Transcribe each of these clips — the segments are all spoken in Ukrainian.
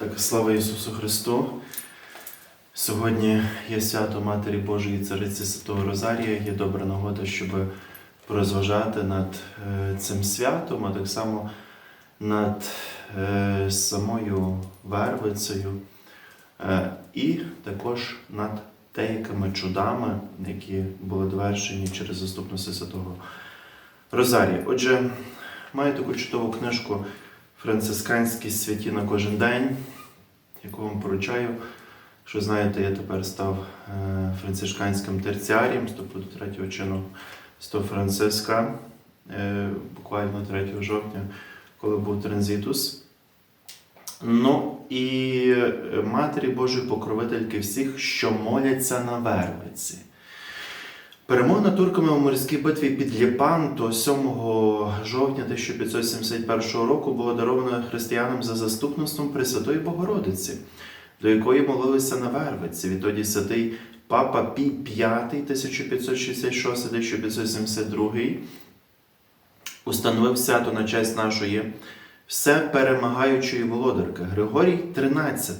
Так, слава Ісусу Христу! Сьогодні є свято Матері Божої Цариці Святого Розарія. Є добра нагода, щоб розважати над е, цим святом, а так само над е, самою Вервицею е, і також над деякими чудами, які були довершені через заступництво Святого Розарія. Отже, маю таку чудову книжку Францисканські святі на кожен день, яку вам поручаю. Що знаєте, я тепер став е, францисканським терціарієм, вступив до третього чину Сто Франциска, е, буквально 3 жовтня, коли був транзитус. Ну і е, Матері Божої покровительки всіх, що моляться на Вервиці. Перемога над турками у морській битві під Лєпанто 7 жовтня 1571 року було дороблено християнам за заступництвом Пресвятої Богородиці, до якої молилися на Вервиці. Відтоді святий Папа Пій V 1566-1572 установив свято на честь нашої все перемагаючої володарки Григорій XIII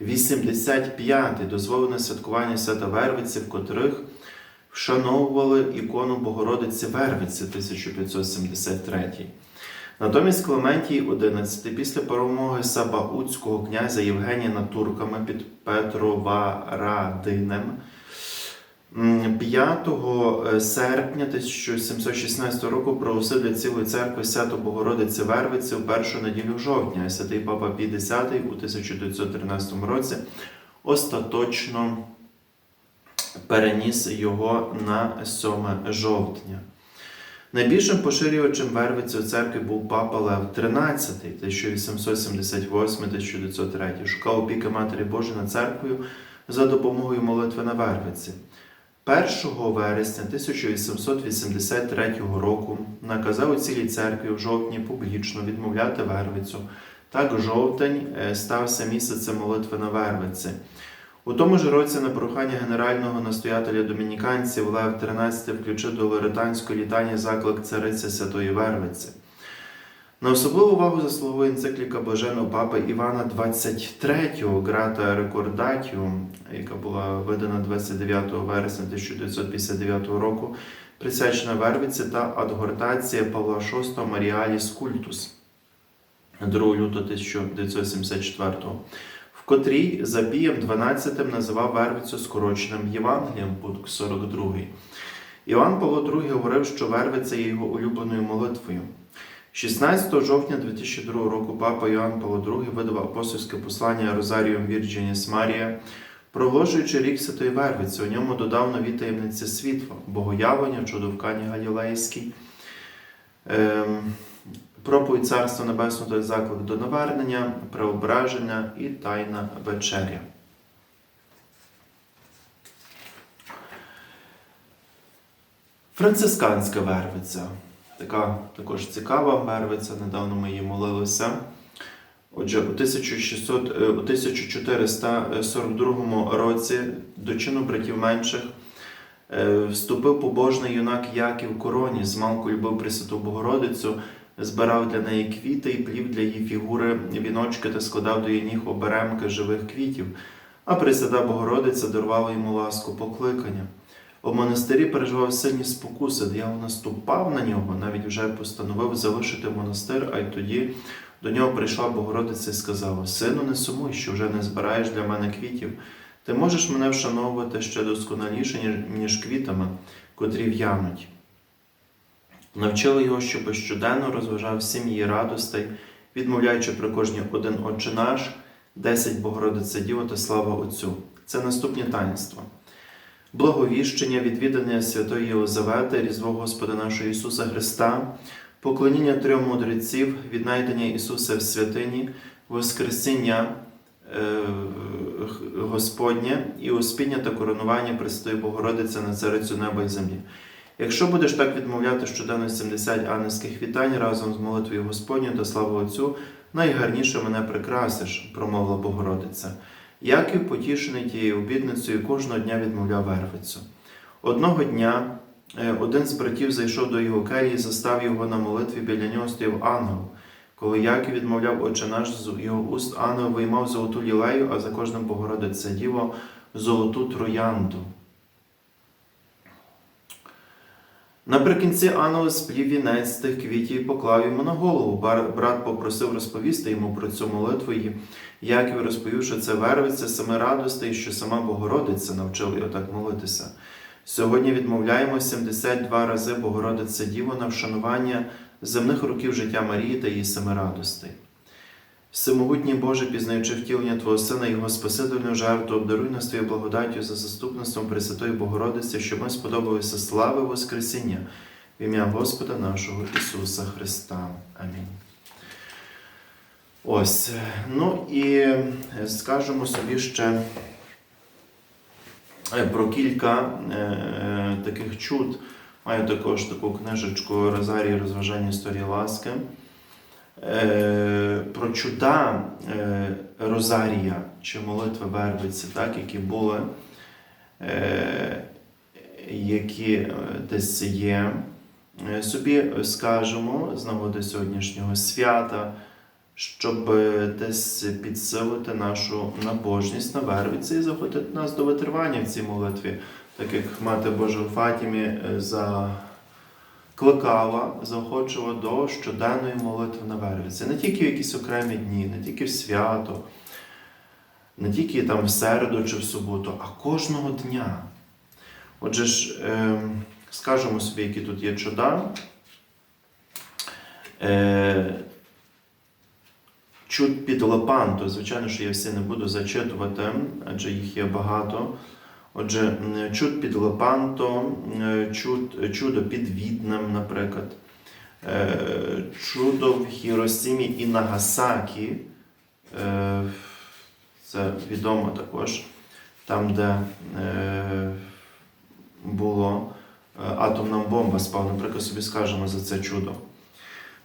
1572-1585 дозволено святкування свята Вервиці, в котрих вшановували ікону Богородиці Вервиці 1573. Натомість Клементій XI після перемоги Сабаутського князя Євгенія над турками під Петроварадинем 5 серпня 1716 року проголосив для цілої церкви свято Богородиці Вервиці у першу неділю жовтня, а святий Папа Пій X у 1913 році остаточно переніс його на 7 жовтня. Найбільшим поширювачем Вервиці у церкві був папа Лев XIII 1878-1903. Шукав опіки Матері Божої над церквою за допомогою молитви на Вервиці. 1 вересня 1883 року наказав у цілій церкві в жовтні публічно відмовляти Вервицю. Так жовтень е, стався місяцем молитви на Вервиці. У тому ж році на прохання генерального настоятеля домініканців Лев XIII включив до лоретанської літання заклик цариці Святої Вервиці. На особливу увагу заслуговує енцикліка Блаженого папи Івана XXIII Грата Рекордатіум, яка була видана 29 вересня 1959 року, присвячена Вервиці та адгортація Павла VI Маріаліс Культус 2 лютого 1974 в котрій за Пієм 12 називав Вервицю скороченим Євангелієм, пункт 42. Іван Павло II говорив, що Вервиця є його улюбленою молитвою. 16 жовтня 2002 року папа Іоанн Павло II видав апостольське послання Розаріум Вірджініс Марія, проголошуючи рік Святої Вервиці, у ньому додав нові таємниці світла, богоявлення, чудовкання Галілейській, ем, проповідь Царства Небесного та заклик до навернення, преображення і тайна вечеря. Францисканська вервиця. Така також цікава вервиця, недавно ми її молилися. Отже, у 1600, е, 1442 році до чину братів менших е, вступив побожний юнак Яків Короні, змалку любив Пресвяту Богородицю, збирав для неї квіти і плів для її фігури віночки та складав до її ніг оберемки живих квітів, а Пресвята Богородиця дарувала йому ласку покликання. У монастирі переживав сильні спокуси, диявол наступав на нього, навіть вже постановив залишити монастир, а й тоді до нього прийшла Богородиця і сказала: Сину, не сумуй, що вже не збираєш для мене квітів. Ти можеш мене вшановувати ще досконаліше, ніж, квітами, котрі в'януть. Навчили його, щоб щоденно розважав сім її радостей, відмовляючи при кожній один Отче наш, десять Богородиця Діво та слава Отцю. Це наступні таїнства. Благовіщення, відвідання Святої Єлизавети, Різдво Господа нашого Ісуса Христа, поклоніння трьом мудреців, віднайдення Ісуса в святині, Воскресіння е, Господнє і успіння та коронування Престої Богородиці на царицю неба і землі. Якщо будеш так відмовляти щоденно 70 ангельських вітань разом з молитвою Господньою та славу Отцю, найгарніше мене прикрасиш, промовила Богородиця. Яків, потішений тією обідницею, кожного дня відмовляв Вервицю. Одного дня е, один з братів зайшов до його келії застав його на молитві, біля нього стояв ангел. Коли Яків відмовляв Отче наш з його уст, ангел виймав золоту лілею, а за кожним Богородице Діво золоту троянду. Наприкінці ангел сплів вінець тих квітів і поклав йому на голову. Брат попросив розповісти йому про цю молитву. І Яків розповів, що це вервиться семи радостей, що сама Богородиця навчила його так молитися. Сьогодні відмовляємо 72 рази Богородице Діво на вшанування земних років життя Марії та її семи радостей. Всемогутній Боже, пізнаючи втілення Твого Сина Його Спасительну жертву, обдаруй нас Твоєю благодаттю за заступництвом Пресвятої Богородиці, щоб ми сподобалися слави Воскресіння в ім'я Господа нашого Ісуса Христа. Амінь. Ось. Ну і е, скажемо собі ще е, про кілька е, таких чуд. Маю також таку книжечку Розарії розважання історії ласки. Е, про чуда е, Розарія чи молитви Вервиці, так, які були, е, які десь є. Собі скажемо з нагоди сьогоднішнього свята, щоб десь підсилити нашу набожність на Вервиці і захотити нас до витривання в цій молитві, так як Мати Божа Фатімі за кликала, заохочувала до щоденної молитви на Вервиці. Не тільки в якісь окремі дні, не тільки в свято, не тільки там в середу чи в суботу, а кожного дня. Отже ж, е, скажемо собі, які тут є чуда. Е, чуд під Лапанто, звичайно, що я всі не буду зачитувати, адже їх є багато. Отже, чуд під Лепанто, чуд, чудо під Віднем, наприклад, е, чудо в Хіросімі і Нагасакі. Е, Це відомо також, там, де е, було атомна бомба спав, наприклад, собі скажемо за це чудо.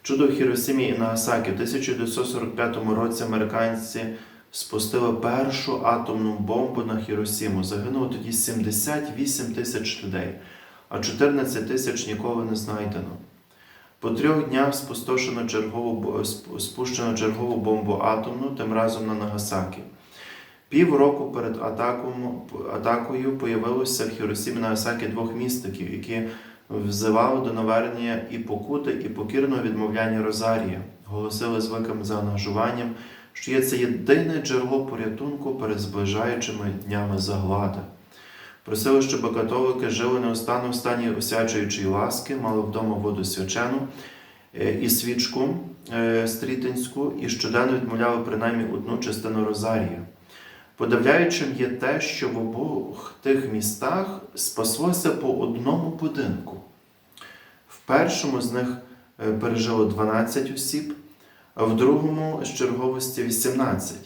Чудо в Хіросімі і Нагасакі. В 1945 році американці спустили першу атомну бомбу на Хіросіму. Загинуло тоді 78 тисяч людей, а 14 тисяч ніколи не знайдено. По трьох днях спустошено чергову, спущено чергову бомбу атомну, тим разом на Нагасакі. Півроку перед атаком, атакою появилося в Хіросімі Нагасакі двох містиків, які взивали до навернення і покути, і покірного відмовляння Розарія, голосили звиками за ангажуванням, що є це єдине джерело порятунку перед зближаючими днями заглади. Просили, щоб католики жили неустанно в стані осячуючої ласки, мали вдома воду свячену е, і свічку е, стрітинську, і щоденно відмовляли принаймні одну частину Розарія. Подавляючим є те, що в обох тих містах спаслося по одному будинку. В першому з них е, пережило 12 осіб, а в другому з черговості 18.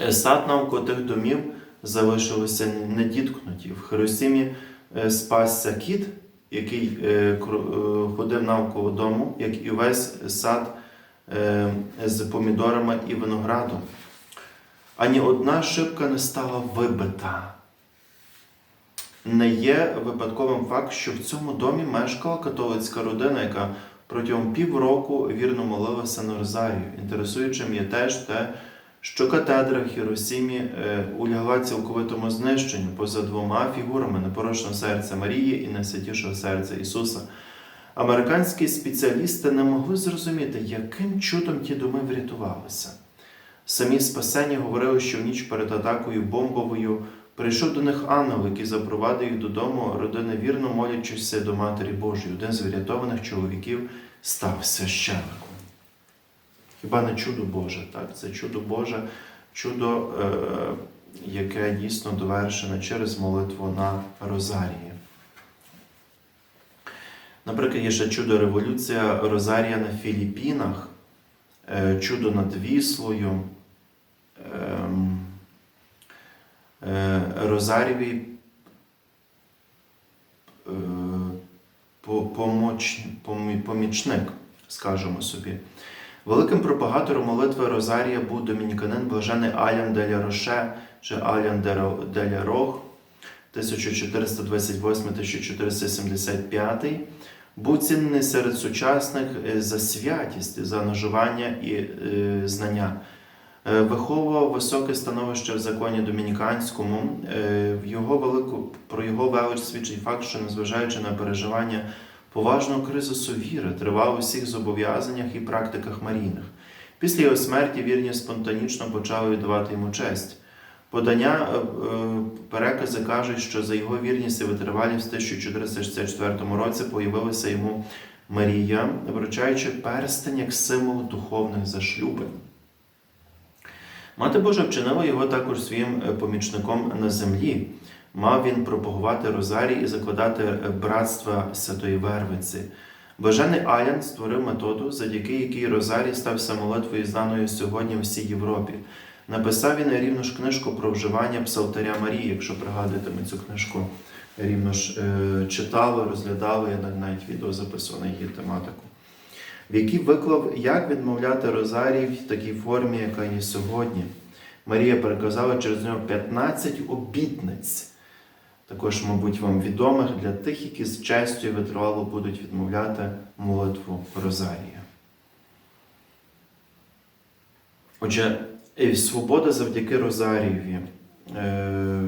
Е, Сад навколо тих домів залишилися недіткнуті. В Херосимі е, спасся кіт, який е, ходив навколо дому, як і весь сад з помідорами і виноградом. Ані одна шибка не стала вибита. Не є випадковим факт, що в цьому домі мешкала католицька родина, яка протягом півроку вірно молилася на Розарію. Інтересуючим є теж те, що катедра в Хіросімі е, улягла цілковитому знищенню поза двома фігурами непорочного серця Марії і найсвятішого серця Ісуса. Американські спеціалісти не могли зрозуміти, яким чудом ті доми врятувалися. Самі спасені говорили, що в ніч перед атакою бомбовою прийшов до них ангел, який запровадив їх додому, родини вірно молячися до Матері Божої. Один з врятованих чоловіків став священником. Хіба не чудо Боже, так? Це чудо Боже, чудо, е, яке дійсно довершене через молитву на Розарії. Наприклад, є ще чудо революція Розарія на Філіппінах, е, чудо над Віслою, ем, е, Розарівий е, помічник, скажемо собі. Великим пропагатором молитви Розарія був домініканин блажений Алян деля Роше чи Алян деля Рох 1428-1475. Був цінний серед сучасних за святість, за наживання і е, знання. Е, Виховував високе становище в законі домініканському. Е, В його велику, про його велич свідчить факт, що незважаючи на переживання поважного кризису віри, тривав у всіх зобов'язаннях і практиках марійних. Після його смерті вірні спонтанічно почали віддавати йому честь. Подання е, перекази кажуть, що за його вірність і витривалість в 1464 році появилася йому Марія, вручаючи перстень як символ духовних зашлюбень. Мати Божа вчинила його також своїм е, помічником на землі. Мав він пропагувати розарій і закладати е, братства Святої Вервиці. Бажений Алян створив методу, завдяки якій розарій стався молитвою знаною сьогодні в всій Європі. Написав він рівно ж книжку про вживання Псалтаря Марії, якщо пригадуєте, ми цю книжку рівно ж е, читали, розглядали, я навіть відео записував на її тематику, в якій виклав, як відмовляти розарій в такій формі, яка є сьогодні. Марія переказала через нього 15 обітниць, також, мабуть, вам відомих для тих, які з честю і витривало будуть відмовляти молитву Розарія. Отже, свобода завдяки Розарієві. Е,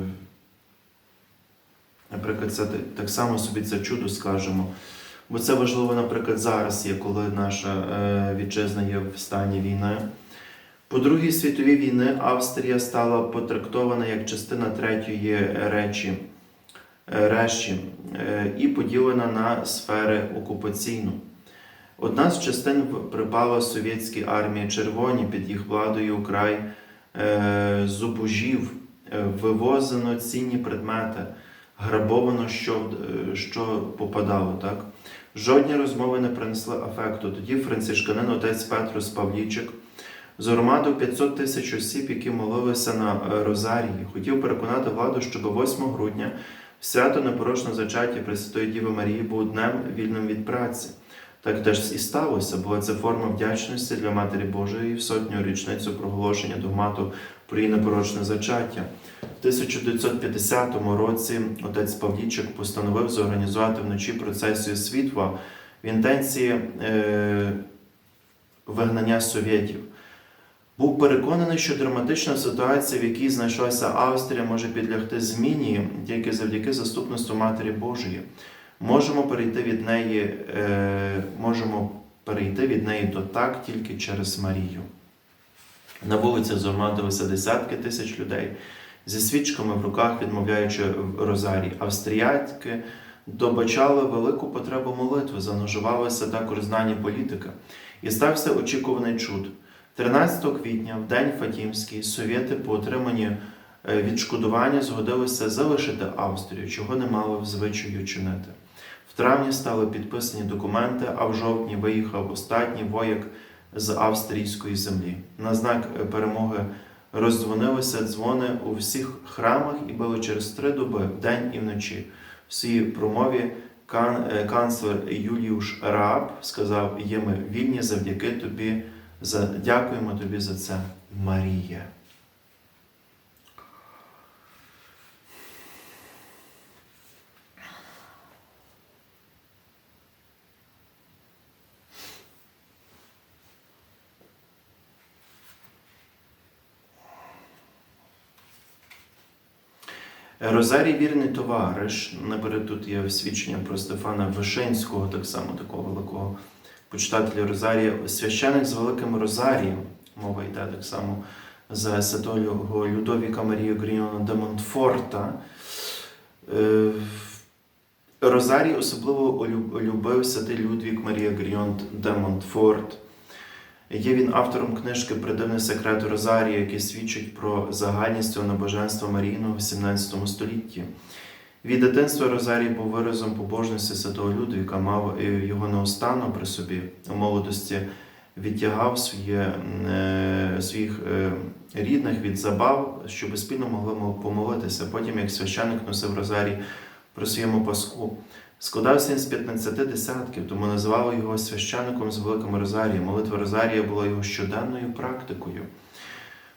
Наприклад, це так- так само собі це чудо скажемо. Бо це важливо, наприклад, зараз є, коли наша е, вітчизна є в стані війни. По Другій світовій війни Австрія стала потрактована як частина третьої речі, е, реші е, і поділена на сфери окупаційну. Одна з частин припала совєтській армії червоні під їх владою край е, зубожів, е, вивозено цінні предмети, грабовано що, е, що попадало. Так? Жодні розмови не принесли афекту. Тоді францишканин отець Петрос Павлічик згромадив 500 тисяч осіб, які молилися на е, Розарії. Хотів переконати владу, щоб 8 грудня свято непорочного зачаття Пресвятої Діви Марії був днем вільним від праці. Так теж і сталося, була це форма вдячності для Матері Божої в сотню річницю проголошення догмату про її непорочне зачаття. В 1950 році отець Павлічик постановив зорганізувати вночі процесію світла в інтенції е, вигнання совєтів. Був переконаний, що драматична ситуація, в якій знайшлася Австрія, може підлягти зміні тільки завдяки заступництву Матері Божої. Можемо перейти від неї, е, можемо перейти від неї до так тільки через Марію. На вулиці згромадилися десятки тисяч людей зі свічками в руках, відмовляючи в розарій. Австріятки добачали велику потребу молитви, заножувалися також знані політики. І стався очікуваний чуд. 13 квітня, в день Фатімський, совєти по отриманні е, відшкодування згодилися залишити Австрію, чого не мали в звичаю чинити. В травні стали підписані документи, а в жовтні виїхав останній вояк з австрійської землі. На знак е, перемоги роздзвонилися дзвони у всіх храмах і били через три доби, вдень і вночі. В своїй промові е, канцлер Юліуш Рааб сказав: є ми вільні завдяки тобі. За, дякуємо тобі за це, Марія. Розарій вірний товариш. Наперед тут є свідчення про Стефана Вишинського, так само такого великого почитателя Розарія, священик з великим Розарієм. Мова йде так само за святого Людовіка Марію Гріона де Монтфорта. Е, Розарій особливо любив святий Людвік Марія Гріон де Монтфорт. Є він автором книжки Придивний секрет Розарія, який свідчить про загальність цього набоженства Марійного в 17 столітті. Від дитинства Розарій був виразом побожності святого Людвіка, мав його неустанно при собі. У молодості відтягав своє, е, своїх е, рідних від забав, щоб спільно могли помолитися. Потім, як священик носив Розарій при своєму паску. Складався він з 15 десятків, тому називали його священником з Великим Розарієм. Молитва Розарія була його щоденною практикою.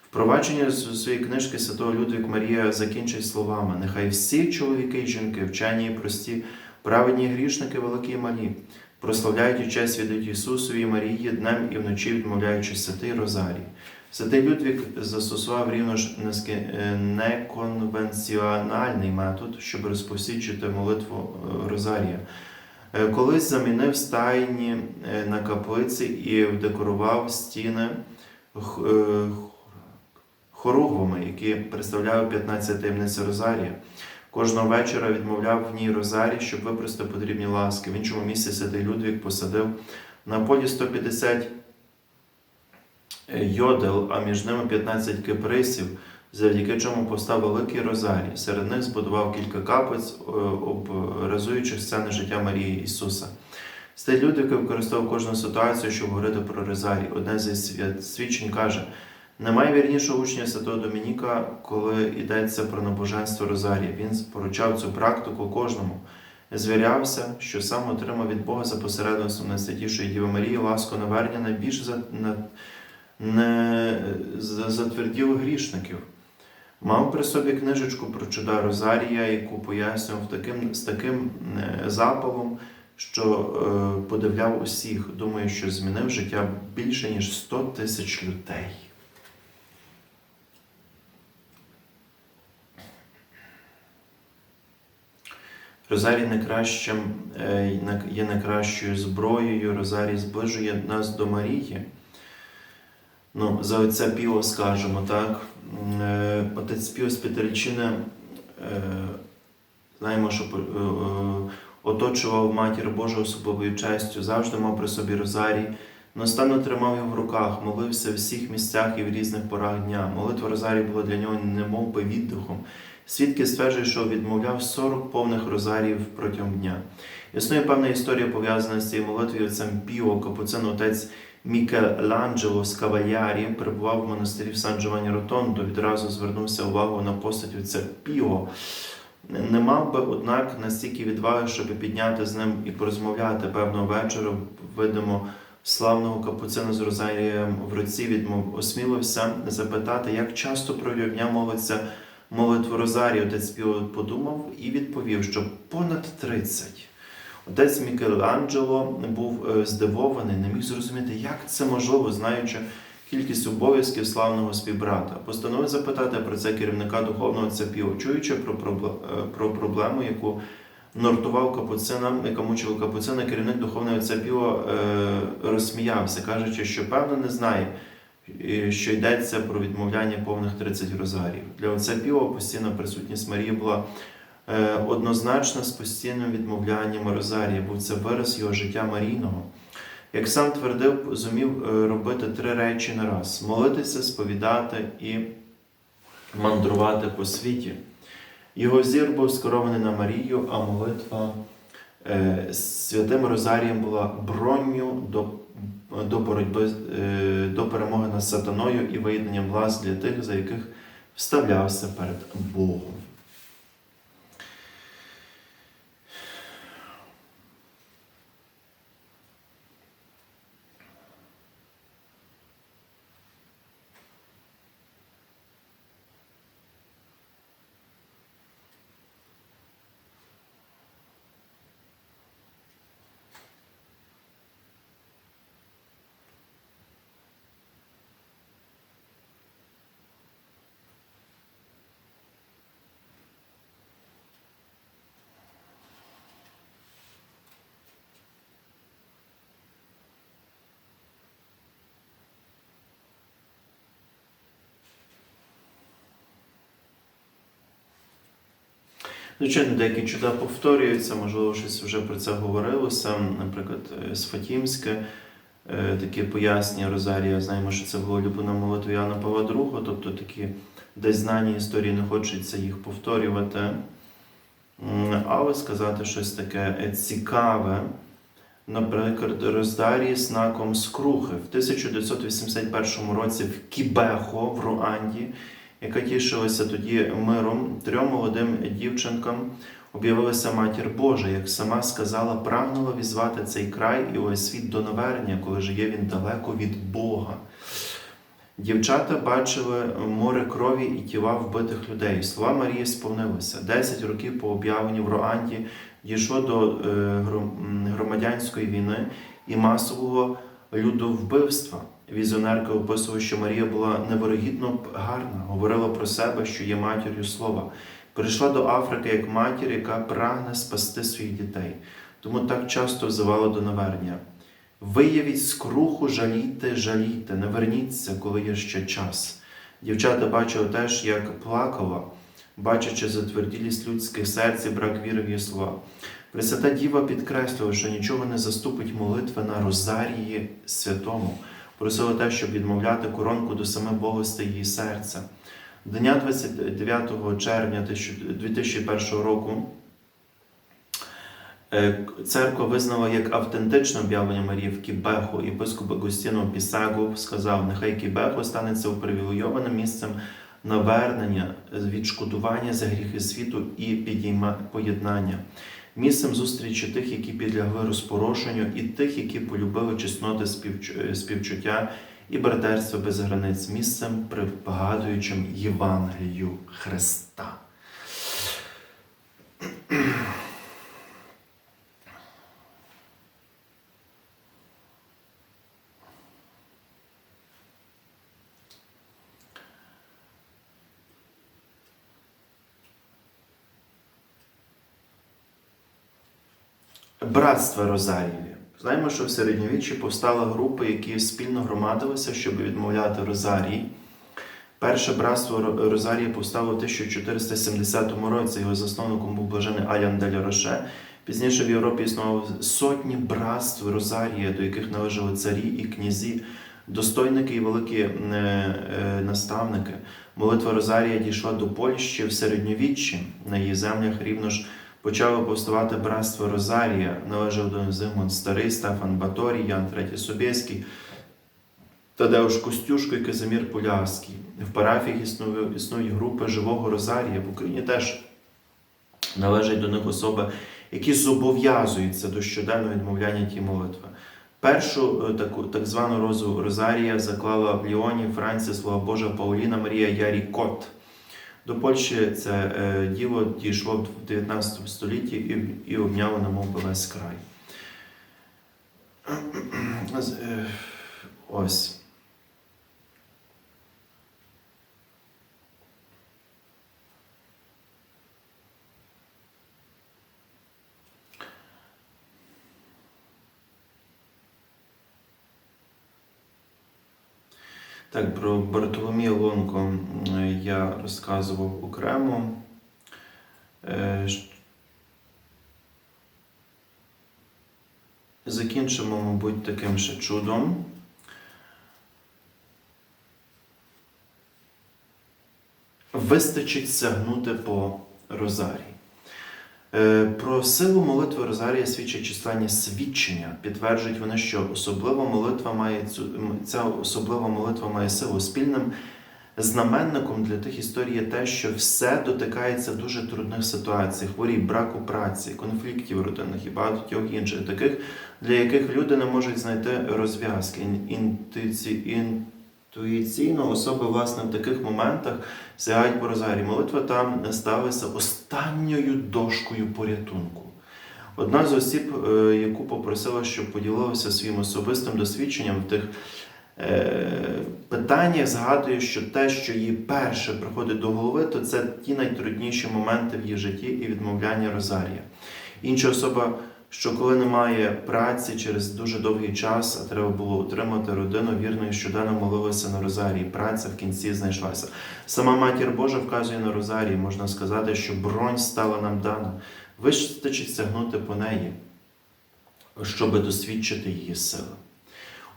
Впровадження з своєї книжки Святого Людвік Марія закінчить словами: Нехай всі чоловіки і жінки, вчені і прості, праведні грішники, великі і малі, прославляють і честь віддають Ісусові і Марії днем і вночі відмовляючи святий Розарій. Святий Людвік застосував рівно ж е, неконвенціональний метод, щоб розповсюджити молитву е, Розарія. Е, Колись замінив стайні на каплиці і вдекорував стіни хоругвами, які представляли 15 таємниць Розарія. Кожного вечора відмовляв в ній Розарій, щоб випрости потрібні ласки. В іншому місці святий Людвік посадив на полі 150 йодел, а між ними 15 киприсів, завдяки чому постав великий Розарій. Серед них збудував кілька капець, е, образуючих сцени життя Марії Ісуса. Стиль Людвіка використовував кожну ситуацію, щоб говорити про Розарій. Одне зі свідчень каже: немає вірнішого учня святого Домініка, коли йдеться про набоженство Розарія. Він поручав цю практику кожному. Звірявся, що сам отримав від Бога за посередництвом найсвятішої Діви Марії ласку навернення найбільш за, на, не за- затверділих грішників. Мав при собі книжечку про чуда Розарія, яку пояснював таким, з таким е, запалом, що е, подивляв усіх, думаю, що змінив життя більше, ніж 100 тисяч людей. Розарій найкращим, е, є найкращою зброєю, Розарій зближує нас до Марії. Ну, за отця Піо скажемо, так. Е, Отець Піо з Петричини, е, знаємо, що оточував матір Божу особливою честю, завжди мав при собі Розарій, настанно тримав його в руках, молився в всіх місцях і в різних порах дня. Молитва Розарій була для нього немов би віддихом. Свідки стверджують, що відмовляв 40 повних розарів протягом дня. Існує певна історія пов'язана з цією молитвою отцем Піо, капуцин отець Мікеланджело з Кавальярі перебував в монастирі в Сан Джованні Ротондо. Відразу звернувся увагу на постать отця Піо. Не мав би, однак, настільки відваги, щоб підняти з ним і порозмовляти певного вечора, видимо, славного капуцина з Розарієм в руці відмов осмілився запитати, як часто протягом дня молиться молитву Розарії. Отець Піо подумав і відповів, що понад 30. Отець Мікеланджело був е, здивований, не міг зрозуміти, як це можливо, знаючи кількість обов'язків славного співбрата. Постановив запитати про це керівника духовного Піо, чуючи про, е, про проблему, яку нортував капуцинам, яка мучила капуцина, керівник духовного Піо е, розсміявся, кажучи, що певно не знає, що йдеться про відмовляння повних 30 розарів. Для отця Піо постійна присутність Марії була е, однозначно з постійним відмовлянням Розарія, був це вираз його життя Марійного. Як сам твердив, зумів е, робити три речі на раз: молитися, сповідати і мандрувати по світі. Його зір був скерований на Марію, а молитва з святим Розарієм була бронню до, до боротьби е, до перемоги над сатаною і виєднанням влас для тих, за яких вставлявся перед Богом. Звичайно, деякі чуда повторюються, можливо, щось вже про це говорилося. Наприклад, е, з Фатімське е, таке пояснення Розарія. Знаємо, що це було улюблена молитва Іоанна Павла II, тобто такі десь знані історії не хочеться їх повторювати. Але сказати щось таке е, цікаве. Наприклад, Роздарій знаком Скрухи в 1981 році в Кібехо в Руанді, яка тішилася тоді миром, трьом молодим дівчинкам об'явилася матір Божа, як сама сказала, прагнула візвати цей край і увесь світ до навернення, коли жиє він далеко від Бога. Дівчата бачили море крові і тіла вбитих людей. Слова Марії сповнилися. Десять років по об'явленню в Руанді дійшло до е, громадянської війни і масового людовбивства. Візіонерка описувала, що Марія була невирогідно гарна, говорила про себе, що є матір'ю слова. Прийшла до Африки як матір, яка прагне спасти своїх дітей. Тому так часто взивала до навернення. Виявіть скруху, жалійте, жалійте, не верніться, коли є ще час. Дівчата бачили теж, як плакала, бачачи затверділість людських серць і брак віри в її слова. Пресвята Діва підкреслювала, що нічого не заступить молитви на Розарії святому. Просила те, щоб відмовляти коронку до саме Богости її серця. Дня 29 червня 2001 року е, церква визнала як автентичне об'явлення Марії в Кібеху. Єпископ Агустіно Пісагу сказав, нехай Кібеху станеться упривілейованим місцем навернення, відшкодування за гріхи світу і підійма поєднання. Місцем зустрічі тих, які підлягли розпорошенню, і тих, які полюбили чесноти е, співчуття і братерство без границь, місцем пригадуючим Євангелію Христа. Братство Розарієві. Знаємо, що в середньовіччі повстали групи, які спільно громадилися, щоб відмовляти Розарій. Перше братство Розарії повстало в 1470 році. Його засновником був блажений Алян Дель Роше. Пізніше в Європі існували сотні братств Розарія, до яких належали царі і князі, достойники і великі е, е, наставники. Молитва Розарія дійшла до Польщі в середньовіччі. На її землях рівно ж почало повставати братство Розарія, належав до Зигмунд Старий, Стефан Баторій, Ян Третій Собєський, Тадеуш Костюшко і Казимір Полярський. В парафіях існують, існують групи живого Розарія. В Україні теж належать до них особи, які зобов'язуються до щоденного відмовляння ті молитви. Першу е, таку так звану розу Розарія заклала в Ліоні Франція, Слава Божа Пауліна Марія Ярікот. До Польщі це е, діло дійшло в 19 столітті і, і обняло на мов весь край. Е, Ось. Так, про Бартоломія Лонко я розказував окремо. Е, Закінчимо, мабуть, таким ще чудом. Вистачить сягнути по Розарії. Е, Про силу молитви Розарія свідчать численні свідчення. Підтверджують вони, що особлива молитва має ця особлива молитва має силу. Спільним знаменником для тих історій є те, що все дотикається дуже трудних ситуацій, хворіб, браку праці, конфліктів родинних і багатьох інших, таких, для яких люди не можуть знайти розв'язки. Ін- Інтуїційно особи, власне, в таких моментах сягають по розарі. Молитва там ставиться останньою дошкою порятунку. Одна з осіб, е, яку попросила, щоб поділилася своїм особистим досвідченням в тих е, питаннях, згадує, що те, що їй перше приходить до голови, то це ті найтрудніші моменти в її житті і відмовляння Розарія. Інша особа, що коли немає праці через дуже довгий час, а треба було утримати родину, вірно і щоденно молилася на Розарії. Праця в кінці знайшлася. Сама матір Божа вказує на Розарії, можна сказати, що бронь стала нам дана. Вистачить сягнути по неї, щоб досвідчити її сили.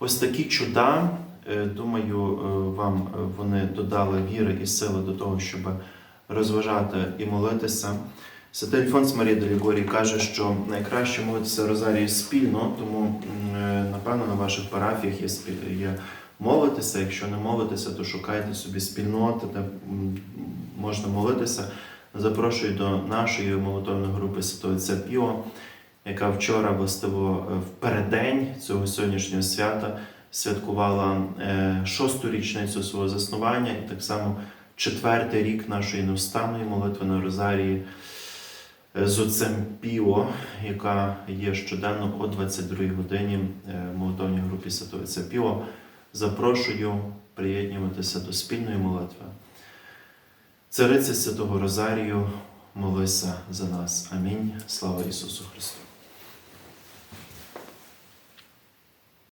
Ось такі чуда, е, думаю, е, вам е, вони додали віри і сили до того, щоб розважати і молитися. Святий Альфонс Марія Делігорій каже, що найкраще молитися Розарію спільно, тому, напевно, на ваших парафіях є, є молитися. Якщо не молитеся, то шукайте собі спільноти, де можна молитися. Запрошую до нашої молитовної групи Святого Піо, яка вчора, властиво, е, в переддень цього сьогоднішнього свята святкувала е, шосту річницю свого заснування і так само четвертий рік нашої невстанної молитви на Розарії. е, з отцем Піо, яка є щоденно о 22 годині в молитовній групі Святого Отця Піо. Запрошую приєднуватися до спільної молитви. Цариця Святого Розарію, молися за нас. Амінь. Слава Ісусу Христу!